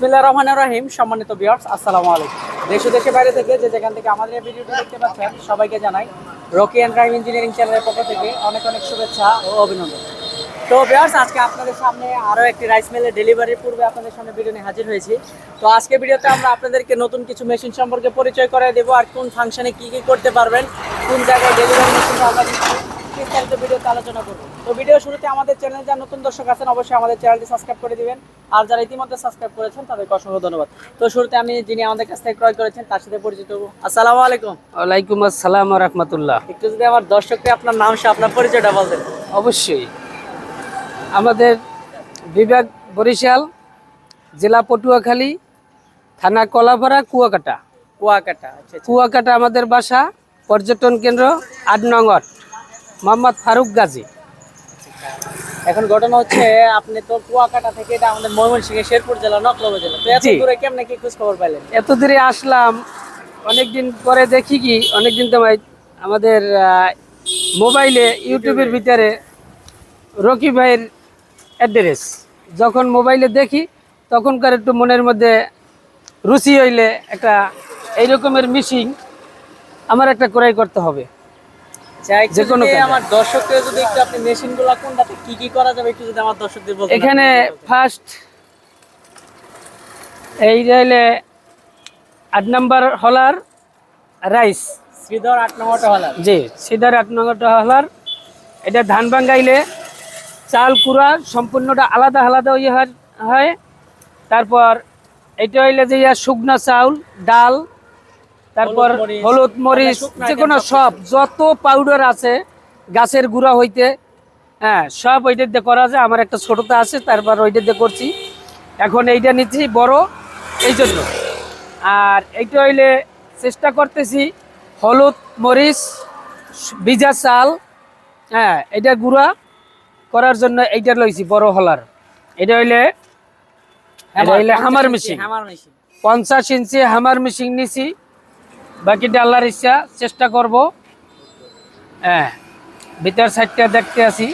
বিসমিল্লাহ রহমান রহিম। সম্মানিত বিয়ার্স আসসালামু আলাইকুম। দেশ ও দেশের বাইরে থেকে যে যেখান থেকে আমাদের এই ভিডিওটি দেখতে পাচ্ছেন, সবাইকে জানাই রকি অ্যান্ড ক্রাইম ইঞ্জিনিয়ারিং চ্যানেলের পক্ষ থেকে অনেক অনেক শুভেচ্ছা ও অভিনন্দন। তো বিয়ার্স আজকে আপনাদের সামনে আরও একটি রাইস মিলের ডেলিভারির পূর্বে আপনাদের সামনে ভিডিও নিয়ে হাজির হয়েছি। তো আজকে ভিডিওতে আমরা আপনাদেরকে নতুন কিছু মেশিন সম্পর্কে পরিচয় করে দেবো, আর কোন ফাংশনে কী কী করতে পারবেন, কোন জায়গায় ডেলিভারি মেশিনটা আমরা দিচ্ছি। বিস্তারিত ভিডিওতে আলোচনা করব। তো ভিডিও শুরুতে আমাদের চ্যানেল যারা নতুন দর্শক আছেন অবশ্যই আমাদের চ্যানেলটি সাবস্ক্রাইব করে দিবেন। আর যারা ইতিমধ্যে সাবস্ক্রাইব করেছেন তাদেরকে অসংখ্য ধন্যবাদ। তো শুরুতে আমি যিনি আমাদের কাছ থেকে ক্রয় করেছেন তার সাথে পরিচিত হব। আসসালামু আলাইকুম। ওয়ালাইকুম আসসালাম রহমতুল্লাহ। একটু যদি আমার দর্শককে আপনার নাম সহ আপনার পরিচয়টা বলতেন। অবশ্যই। আমাদের বিভাগ বরিশাল জেলা পটুয়াখালী থানা কলাপাড়া কুয়াকাটা। কুয়াকাটা আচ্ছা আচ্ছা। কুয়াকাটা আমাদের বাসা পর্যটন কেন্দ্র আট নং ওয়ার্ড। মোহাম্মদ ফারুক গাজী। এখন ঘটনা হচ্ছে আপনি তো কুয়াকাটা থেকে এটা আমাদের ময়মনসিংহ শেরপুর জেলা নকলব জেলা। তো এত দূরে কেমনে কি খোঁজ খবর পাইলেন? এত দূরে আসলাম অনেকদিন পরে দেখি কি অনেকদিন তো ভাই আমাদের মোবাইলে ইউটিউবের ভিতরে রকি ভাইয়ের অ্যাড্রেস। যখন মোবাইলে দেখি তখনকার একটু মনের মধ্যে রুচি হইলে একটা এই রকমের মিশিং আমার একটা ক্রয় করতে হবে। যাই যে কোনো আমার যদি একটু আপনি মেশিনগুলো কোনটাতে কি কি করা যাবে একটু যদি আমার দর্শকদের বলতেন এখানে ফার্স্ট এই রইলে আট নাম্বার হলার রাইস। শ্রীধর আট নম্বরটা হলো জি সিদার আট নম্বরটা হলার। এটা ধান ভাঙ্গাইলে চাল কুড়া সম্পূর্ণটা আলাদা আলাদা ইয়ে হয়- হয়। তারপর এটা হইলে যে ইয়া শুকনা চাউল ডাল তারপর হলুদ মরিচ, যে কোনো সব যত পাউডার আছে গাছের গুঁড়া হইতে হ্যাঁ সব ওইটা দিয়ে করা যায়। আমার একটা ছোটটা আছে তারপর ওইটা দিয়ে করছি। এখন এইটা নিচ্ছি বড় এই জন্য। আর এইটা হইলে চেষ্টা করতেছি হলুদ মরিচ ভিজা চাল হ্যাঁ এটা গুঁড়া করার জন্য এইটা লইছি বড় হলার। এটা হইলে এটা হইলে হামার মেশিন পঞ্চাশ ইঞ্চি হামার মেশিন নিছি। বাকিটা আল্লাহর ইচ্ছা চেষ্টা করব। হ্যাঁ ভিতর সাইডটা দেখতে আসি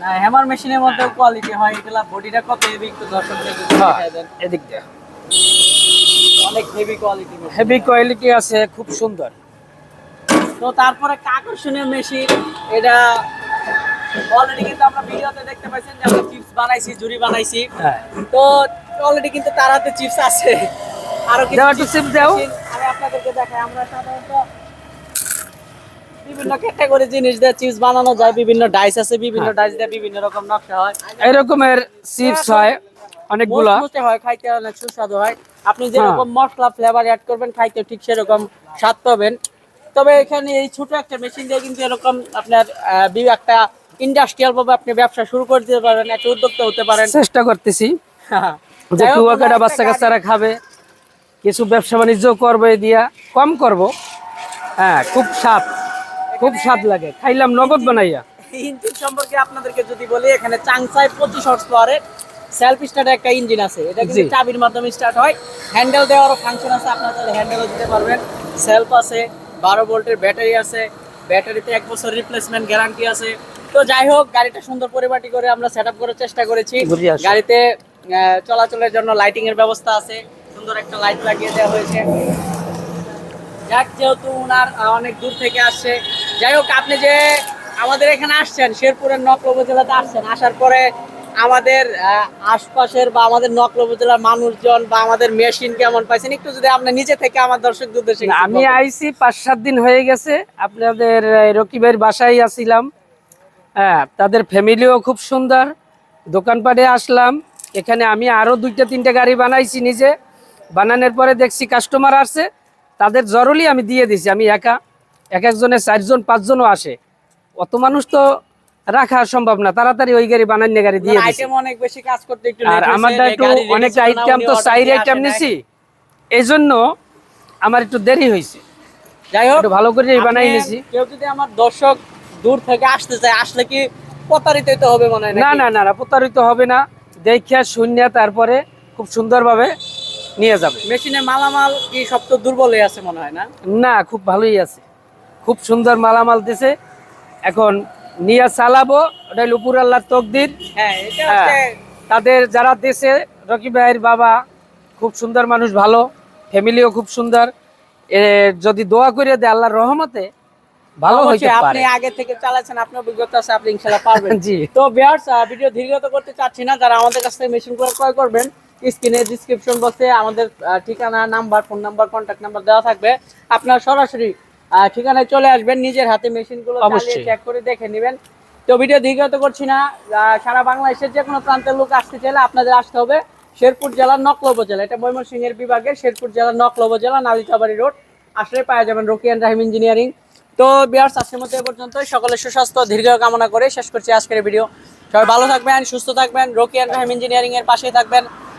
না হ্যামার মেশিনের মধ্যে কোয়ালিটি হয় এগুলা বডিটা কত হেভি একটু দর্শকদের হ্যাঁ দেন। এদিক দিয়ে অনেক হেভি কোয়ালিটি হেভি কোয়ালিটি আছে খুব সুন্দর। তো তারপরে একটা আকর্ষণীয় মেশিন এটা অলরেডি কিন্তু আমরা ভিডিওতে দেখতে পাচ্ছেন যে আমরা চিপস বানাইছি জুরি বানাইছি। হ্যাঁ। তো অলরেডি কিন্তু তার হাতে চিপস আছে। আরও কিছু চিপস দাও। আপনাদেরকে দেখাই। আমরা সাধারণত বিভিন্ন ক্যাটাগরি জিনিস দিয়ে চিপস বানানো যায় বিভিন্ন ডাইস আছে বিভিন্ন হ্যাঁ। ডাইস দিয়ে বিভিন্ন রকম নকশা হয়। এই রকমের চিপস হয় অনেকগুলা। হয় খাইতে অনেক সুস্বাদু হয়। আপনি যেরকম মশলা ফ্লেভার অ্যাড করবেন খাইতে ঠিক সেরকম স্বাদ পাবেন। তবে এখানে এই ছোট একটা মেশিন দিয়ে কিন্তু এরকম আপনার একটা ইন্ডাস্ট্রিয়াল ভাবে আপনি ব্যবসা শুরু করে দিতে পারেন একটা উদ্যোক্তা হতে পারেন। চেষ্টা করতেছি। যে কুয়াকাটা বাচ্চা কাচ্চারা খাবে। কিছু ব্যবসা বাণিজ্য করবে দিয়া কম করব। হ্যাঁ খুব স্বাদ খুব স্বাদ লাগে। খাইলাম নগদ বানাইয়া। ইঞ্জিন সম্পর্কে আপনাদেরকে যদি বলি এখানে চাংসাই পঁচিশ হর্স পাওয়ারের সেলফ স্টার্ট একটা ইঞ্জিন আছে। এটা কিন্তু চাবির মাধ্যমে স্টার্ট হয়। হ্যান্ডেল দেওয়ারও ফাংশন আছে আপনারা তাহলে হ্যান্ডেলও দিতে পারবেন। সেলফ আছে বারো ভোল্টের ব্যাটারি আছে। ব্যাটারিতে এক বছর রিপ্লেসমেন্ট গ্যারান্টি আছে। তো যাই হোক গাড়িটা সুন্দর পরিপাটি করে আমরা সেট করার চেষ্টা করেছি। গাড়িতে চলাচলের জন্য লাইটিং এর ব্যবস্থা আছে। সুন্দর একটা লাইট লাগিয়ে দেওয়া হয়েছে। যাক যেহেতু উনার আহ, অনেক দূর থেকে আসছে। যাই হোক আপনি যে আমাদের এখানে আসছেন শেরপুরের নকল উপজেলাতে আসছেন আসার পরে আমাদের আশপাশের বা আমাদের নকল উপজেলার মানুষজন বা আমাদের মেশিন কেমন পাইছেন একটু যদি আপনি নিজে থেকে আমার দর্শকদের উদ্দেশ্যে আমি। আইছি পাঁচ সাত দিন হয়ে গেছে। আপনাদের রকিবের বাসায় আসছিলাম হ্যাঁ তাদের ফ্যামিলিও খুব সুন্দর। দোকানপাটে আসলাম। এখানে আমি আরও দুইটা তিনটা গাড়ি বানাইছি নিজে। বানানোর পরে দেখছি কাস্টমার আসছে তাদের জরুরি আমি দিয়ে দিছি আমি একা এক একজনের চারজন পাঁচজনও আসে। অত মানুষ তো রাখা সম্ভব না তাড়াতাড়ি ওই গাড়ি বানান্য গাড়ি দিয়ে আইটেম অনেক বেশি কাজ করতে একটু আর আমারটা একটু অনেক আইটেম তো চাইর আইটেম নিছি আমার একটু দেরি হয়েছে। যাই হোক ভালো করে বানাই নিছি। কেউ যদি আমার দর্শক দূর থেকে আসতে চায় আসলে কি প্রতারিত হবে মনে হয় না না না না প্রতারিত হবে না। দেখিয়া শূন্য তারপরে খুব সুন্দরভাবে নিয়ে যাবে। মেশিনে মালামাল কি সব তো দুর্বল আছে মনে হয় না? না খুব ভালোই আছে। খুব সুন্দর মালামাল দিছে। এখন নিয়ে চালাবো ওটাই লুপুর আল্লাহর তকদির। হ্যাঁ হ্যাঁ। তাদের যারা দেশে রকি ভাইয়ের বাবা খুব সুন্দর মানুষ ভালো। ফ্যামিলিও খুব সুন্দর। যদি দোয়া করে দেয় আল্লাহর রহমতে ভালো হইতে অবশ্যই আপনি আগে থেকে চালাচ্ছেন আপনার অভিজ্ঞতা আছে আপনি ইনশাআল্লাহ পারবেন। জি। তো ভিউয়ার্স ভিডিও দীর্ঘত করতে চাচ্ছি না যারা আমাদের কাছ থেকে মেশিন ক্রয় করবেন স্ক্রিনে ডিসক্রিপশন বক্সে আমাদের ঠিকানা number phone number contact number দেওয়া থাকবে। আপনারা সরাসরি ঠিকানায় চলে আসবেন নিজের হাতে মেশিনগুলো চেক করে দেখে নেবেন। তো ভিডিও দীর্ঘত করছি না। সারা বাংলাদেশের যে কোনো প্রান্তের লোক আসতে চাইলে আপনাদের আসতে হবে শেরপুর জেলার নকল উপজেলা এটা ময়মনসিংহের বিভাগের শেরপুর জেলার নকল উপজেলা নাদিতাবাড়ি রোড। আসলে পাওয়া যাবেন রকিয়ান রাহিম ইঞ্জিনিয়ারিং তো বিয়ার্স আজকের মতো এ পর্যন্ত সকলের সুস্বাস্থ্য দীর্ঘ কামনা করে শেষ করছি আজকের ভিডিও সবাই ভালো থাকবেন সুস্থ থাকবেন। রকিয়ান রাহিম ইঞ্জিনিয়ারিং এর পাশেই থাকবেন।